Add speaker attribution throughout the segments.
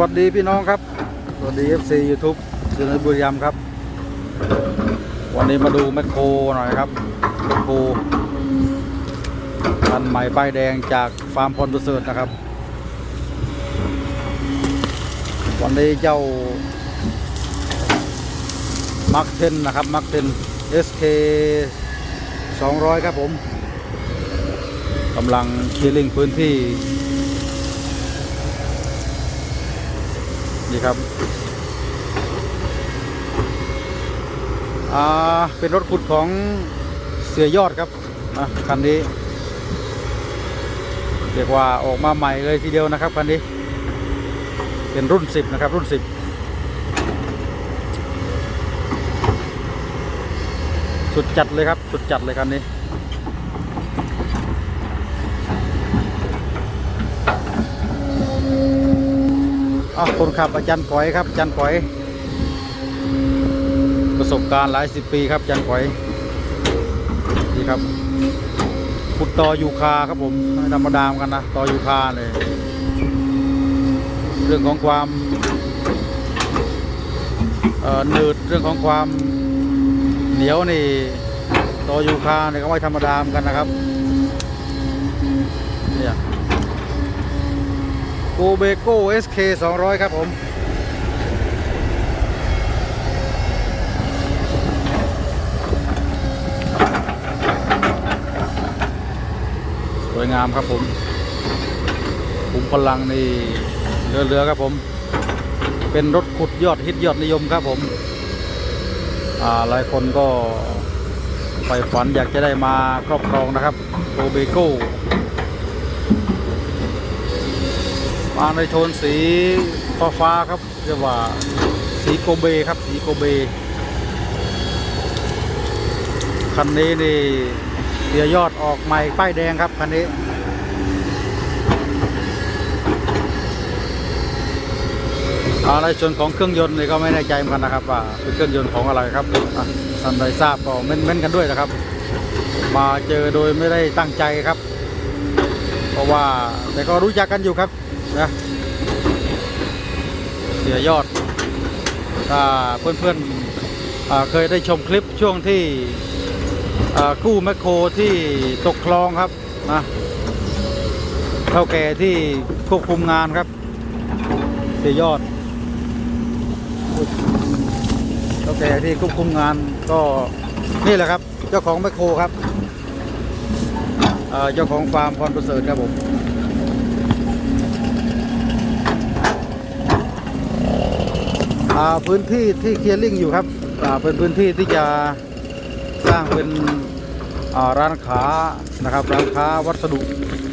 Speaker 1: วัสดีพี่น้องครับ สวัสดี FC YouTube สุนันบุรีรัมย์ครับ วันนี้มาดูแมคโครหน่อยครับแมคโครคันใหม่ป้ายแดงจากฟาร์มพลประเสริฐนะครับ วันนี้เจ้ามักเทนนะครับมักเทน SK 200 ครับผมกำลังเคลียร์ลิงพื้นที่ นี่ครับอ่าเป็นรถขุดของเสือยอดครับอะคันนี้เรียกว่าออกมาใหม่เลยทีเดียวนะครับคันนี้ เป็นรุ่น 10 นะครับ รุ่น 10 สุดจัดเลยครับ สุดจัดเลยคันนี้ อะคนขับอาจารย์ก๋อยครับอาจารย์ก๋อย ประสบการณ์หลายสิบปีครับอาจารย์ก๋อยนี่ครับขุดต่อยูคาครับผมไม่ธรรมดามอนกันนะต่อยูคาเลย เรื่องของความเอ่อหนืดเรื่องของความเหนียวนี่ต่อยูคาเนี่ยก็ไม่ธรรมดามอนกันนะครับเนี่ย โก เบโก้ SK 200 ครับผมสวยงามครับผมขุมพลังนี่เรือๆครับผม เป็นรถขุดยอดฮิตยอดนิยมครับผมหลายคนก็ใฝ่ฝันอยากจะได้มาครอบครองนะครับโกเบโก้ มาในโทนสีฟ้าฟ้าครับเรียกว่าสีโกเบครับสีโกเบคันนี้นี่เสียยอดออกใหม่ป้ายแดงครับคันนี้อ่าในส่วนของเครื่องยนต์นี่ก็ไม่แน่ใจเหมือนกันนะครับว่าเป็นเครื่องยนต์ของอะไรครับท่านใดทราบก็เม้นๆกันด้วยนะครับ มาเจอโดยไม่ได้ตั้งใจครับ เพราะว่าแต่ก็รู้จักกันอยู่ครับ นะเสียยอดถ้าเพื่อนๆเคยได้ชมคลิปช่วงที่กู้แมคโครที่ตกคลองครับนะเท่าแก่ที่ควบคุมงานครับ เสียยอดเท่าแก่ที่ควบคุมงานก็นี่แหละครับ เจ้าของแมคโครครับเจ้าของฟาร์มพรประเสริฐครับผม อ่า พื้นที่ที่เคลียร์ลิงอยู่ครับเป็นพื้นที่ที่จะสร้างเป็นร้านค้านะครับร้านค้าวัสดุ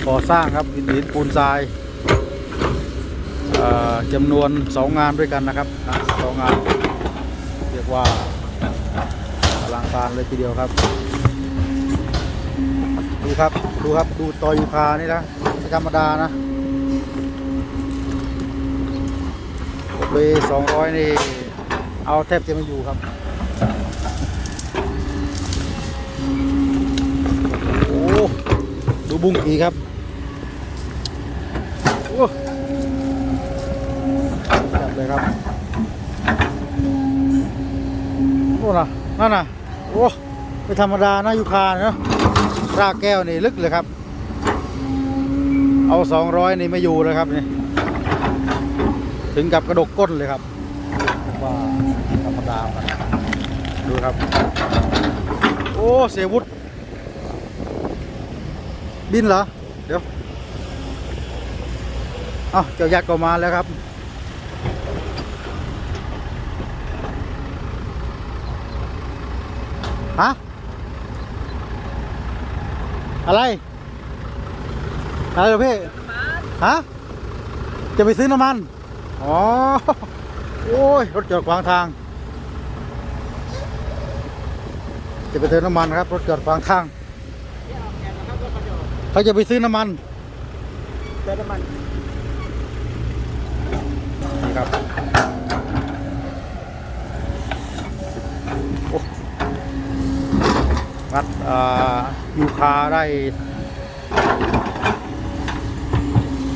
Speaker 1: ก่อสร้างครับหินหินปูนทรายจำนวนสองงานด้วยกันนะครับสองงานเรียกว่าอลังการเลยทีเดียวครับ ดูครับดูครับดูตอยูคานี่นะไม่ธรรมดานะ เบสองร้อยนี่ เอาแทบจะไม่อยู่ครับ โอ้ดูบุ้งกีครับ โอ้จับเลยครับโอ้น่ะนั่นน่ะ โอ้ไม่ธรรมดานะยูคาเนาะรากแก้วนี่ลึกเลยครับ เอาสองร้อยนี่ไม่อยู่เลยครับนี่ ถึงกับกระดกก้นเลยครับว่าธรรมดาครับดูครับ โอ้ เสียวุฒบินเหรอ เดี๋ยวเอ้าเจ้ายักษ์ก็มาแล้วครับ ฮะ อะไร อะไรเหรอพี่ฮะ จะไปซื้อน้ำมัน อ๋อ โอ้ย รถจอดขวางทาง จะไปเติมน้ำมันครับ รถจอดขวางทาง เขาจะไปซื้อน้ำมัน
Speaker 2: เติมน้ำมัน
Speaker 1: นี่ครับโอ้งัดอ่ายูคาได้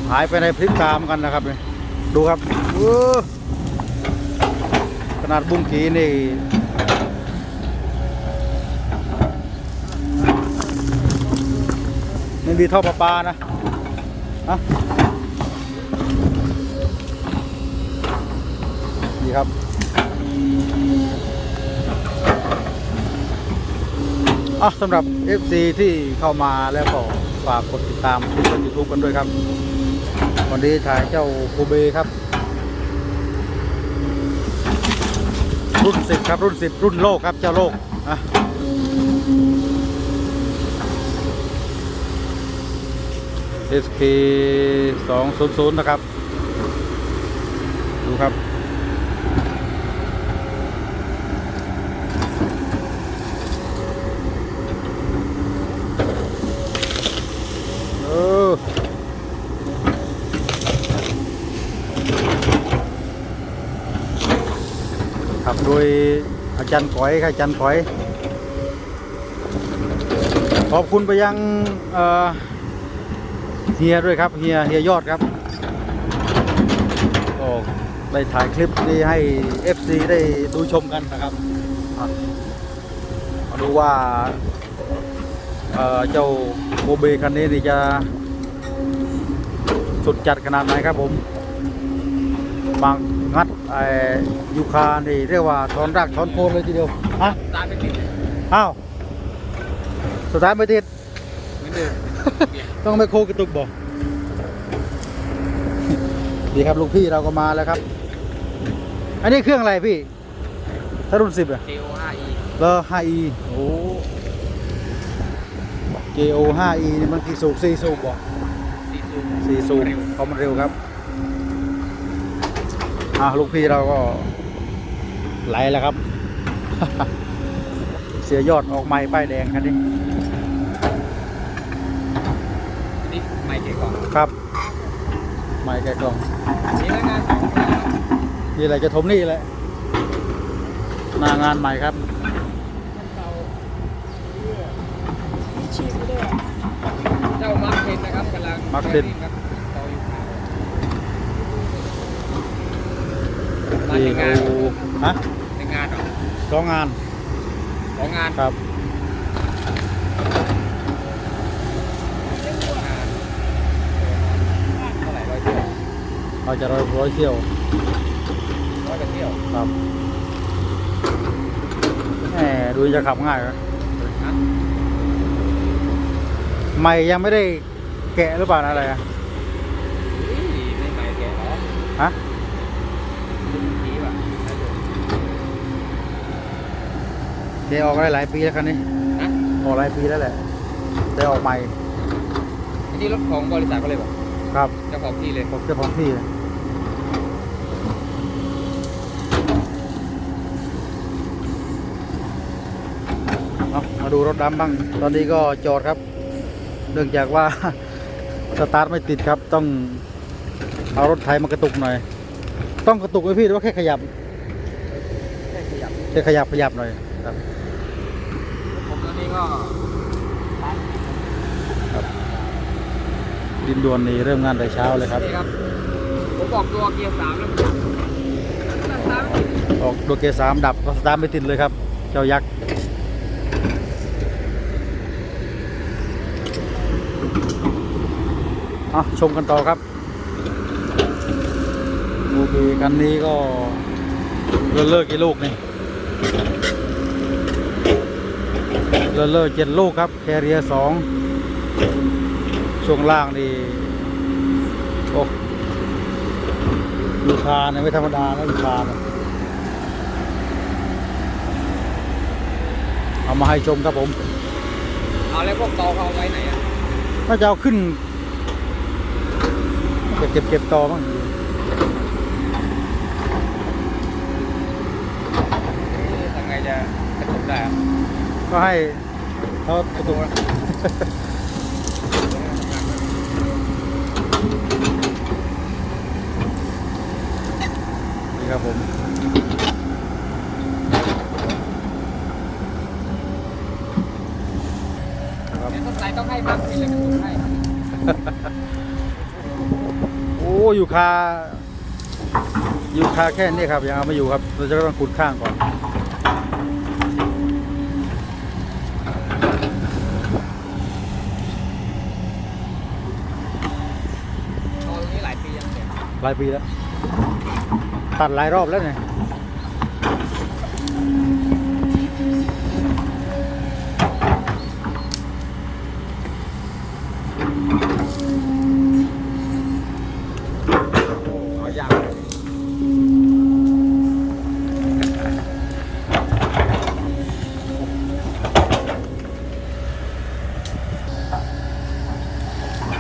Speaker 1: หายไปในพริบตาเหมือนกันนะครับเนี่ย ดูครับเออขนาดบุ้งกีนี่ไม่มีท่อประปานะฮะนี่ครับ อะสำหรับ FC ที่เข้ามาแล้วก็ฝากกดติดตามช่อง YouTube กันด้วยครับ วันนี้ถ่ายเจ้าโคเบครับ รุ่นสิบครับรุ่นสิบรุ่นโลกครับเจ้าโลกอะ SK 200นะครับ ดูครับ โดยอาจารย์ก๋อยครับอาจารย์ก๋อย ขอบคุณไปยังเฮียด้วยครับเฮียเฮียยอดครับก็ได้ถ่ายคลิปนี้ให้ FC ได้ดูชมกันนะครับมาดูว่าเจ้าโมเบคันนี้นี่จะสุดจัดขนาดไหนครับผมบาง ไอ้ยูคานี่เรียกว่าถอนรากถอนโคนเลยทีเดียวฮะ
Speaker 2: ตามไปติดเลย
Speaker 1: อ้าวสุดท้ายไม่ติด
Speaker 2: เหมือนเดิม
Speaker 1: ต้องไปโคกระตุกบอกดีครับลูกพี่เราก็มาแล้วครับ อันนี้เครื่องอะไรพี่ ถ้ารุ่นสิบอะ
Speaker 2: เ o 5 e
Speaker 1: เลอ 5e โอ้ JO 5e นี่มันกี่สูบ4สูบบอก
Speaker 2: สี่สูบ
Speaker 1: สี่สูบเพราะมันเร็วครับ อะลูกพี่เราก็ไหลแล้วครับ เสียยอดออกไม้ป้ายแดงคันนี้
Speaker 2: นี่ไม่เก๋ก่อน
Speaker 1: ครับ ไม้แกะกล่อง
Speaker 2: นี่แล้วงานของเรา
Speaker 1: นี่แหละจะทมนี่แหละหน้างานใหม่ครับ
Speaker 2: เจ้ามาร์คเทนนะครับกำลัง
Speaker 1: มาร์คเทน
Speaker 2: ครับต่ออยู่ มา
Speaker 1: นี่
Speaker 2: ในงาน
Speaker 1: ดูฮะ
Speaker 2: ในงานเหรอ
Speaker 1: สองงาน
Speaker 2: ของงาน
Speaker 1: ครับ
Speaker 2: งานเท่าไหร่ร้อยเที่ยว
Speaker 1: เราจะร้อยร้อยเที่ยว
Speaker 2: ร้อยกว่าเที่ยว
Speaker 1: ครับแหมดูจะขับง่ายครับ
Speaker 2: ฮะ
Speaker 1: ไม่ยังไม่ได้แกะหรือเปล่าอะไรอะ
Speaker 2: อุ้ยไม่ใหม่แกหรอ
Speaker 1: ฮะ
Speaker 2: ดีว่ะน่าจะ
Speaker 1: แกะออกได้หลายปีแล้วคันนี้
Speaker 2: นะ
Speaker 1: ออกหลายปีแล้วแหละได้ออกใหม่
Speaker 2: อันนี้รถของบริษัทก็เลยบอก
Speaker 1: ครับ
Speaker 2: เจ้าของที่เลย
Speaker 1: ผมเจ้าของที่เอามาดูรถดำบ้าง ตอนนี้ก็จอดครับ เนื่องจากว่าสตาร์ทไม่ติดครับ ต้องเอารถไถมากระตุกหน่อย ต้องกระตุกไหมพี่หรือว่าแค่ขยับ
Speaker 2: แค่ขยับ
Speaker 1: แค่ขยับขยับหน่อยครับ
Speaker 2: ผมตอนนี้ก็
Speaker 1: ดินดวนนี่เริ่มงานแต่เช้าเลยครับ
Speaker 2: นี่ครับ ผมบอกตัวเกียร์สามแล้วตั้งตามไม่ติด
Speaker 1: ออกโดเกสามดับก็สตาร์ทไม่ติดเลยครับ เจ้ายักษ์เอาชมกันต่อครับโอเคคันนี้ก็เลิกเลิกกี่ลูกนี่ เลิกเลิกเจ็ดลูกครับ แคเรียสองช่วงล่างนี่โอ้ยูคาเนี่ยไม่ธรรมดานะยูคาเนี่ยเอามาให้ชมครับผม
Speaker 2: เอาแล้วพวกตอเขาเอาไว้ไหนอะ
Speaker 1: น่าจะเอาขึ้นเก็บเก็บเก็บต่อบ้าง
Speaker 2: ทำไงจะกระตุกได้อะ
Speaker 1: ก็ให้เขากระตุกนะนี่ครับผมนะครับ
Speaker 2: ต้องใส่ต้องให้มาร์คเป็นเลยกระตุกให้
Speaker 1: โอ้อยู่คาอยู่คาแค่นี้ครับยังเอาไม่อยู่ครับเราจะต้องขุดข้างก่อน
Speaker 2: ตอนนี้หลายปียังเสร็จ
Speaker 1: หลายปีแล้ว ตัดหลายรอบแล้วเนี่ย
Speaker 2: โอ้เอายาก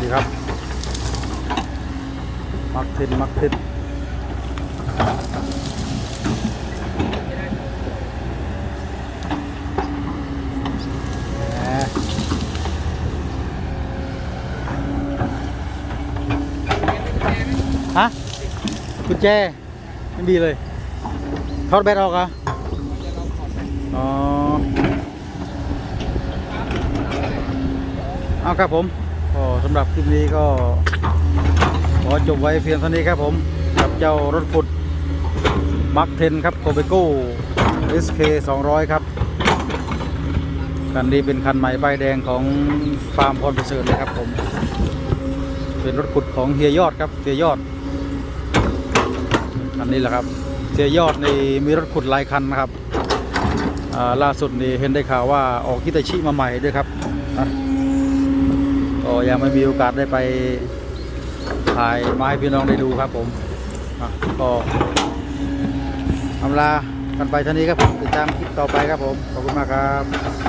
Speaker 1: ดีครับ มักเทนมักเทนแหมฮะ กุญแจไม่มีเลยทอดแบตออกเหรอะอ๋อเอาครับผมก็สำหรับคลิปนี้ก็ขอจบไว้เพียงเท่านี้ครับผมกับเจ้ารถขุดมักเทนครับโกเบโก้ SK 200 ครับ คันนี้เป็นคันใหม่ป้ายแดงของฟาร์มพรประเสริฐเลยครับผม เป็นรถขุดของเฮียยอดครับเฮียยอดันนี้แหละครับเฮียยอดในมีรถขุดหลายคันนะครับล่าสุดนี่เห็นได้ข่าวว่าออกฮิตาชิมาใหม่ด้วยครับก็ยังไม่มีโอกาสได้ไปถ่ายมาให้พี่น้องได้ดูครับผมก็อำลากันไปเท่านี้ครับผมติดตามคลิปต่อไปครับผม ขอบคุณมากครับ